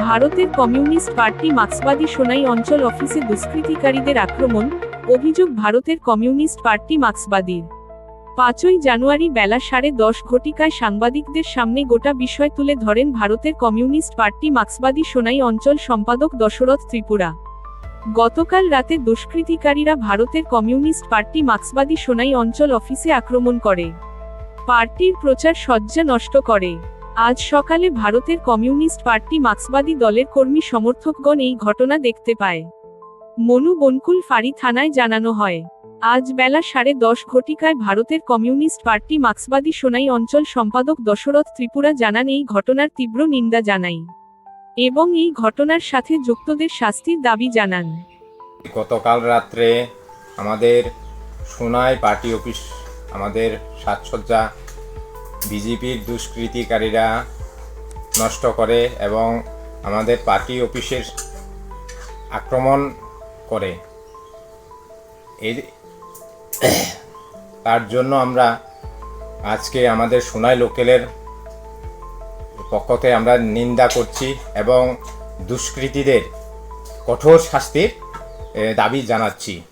ভারতের communist party মার্ক্সবাদী Sonai অঞ্চল অফিসে দুষ্কৃতিকারীদের আক্রমণ, অভিযোগ ভারতের কমিউনিস্ট পার্টি মার্ক্সবাদীর পাঁচই জানুয়ারি বেলা সাড়ে দশ ঘটিকায় সাংবাদিকদের সামনে গোটা বিষয় তুলে ধরেন ভারতের কমিউনিস্ট পার্টি মার্ক্সবাদী সোনাই অঞ্চল সম্পাদক দশরথ ত্রিপুরা। গতকাল রাতে দুষ্কৃতিকারীরা ভারতের কমিউনিস্ট পার্টি মার্ক্সবাদী সোনাই অঞ্চল অফিসে আক্রমণ করে। পার্টির প্রচার সজ্জা নষ্ট করে। আজ সকালে ভারতের কমিউনিস্ট পার্টি মার্ক্সবাদী দলের কর্মী সমর্থকগণ এই ঘটনা দেখতে পায়। মনু বনকুল ফাঁড়ি থানায় জানানো হয়। আজ বেলা সাড়ে দশ ঘটিকায় ভারতের কমিউনিস্ট পার্টি মার্ক্সবাদী সোনাই অঞ্চল সম্পাদক দশরথ ত্রিপুরা জানান এই ঘটনার তীব্র নিন্দা জানাই এবং এই ঘটনার সাথে যুক্তদের শাস্তির দাবি জানান। গতকাল রাত্রে আমাদের সোনাই পার্টি অফিস, আমাদের সাজসজ্জা বিজেপির দুষ্কৃতিকারীরা নষ্ট করে এবং আমাদের পার্টি অফিসের আক্রমণ করে। এর তার জন্য আমরা আজকে আমাদের সোনাই লোকেলের পক্ষতে আমরা নিন্দা করছি এবং দুষ্কৃতীদের কঠোর শাস্তির দাবি জানাচ্ছি।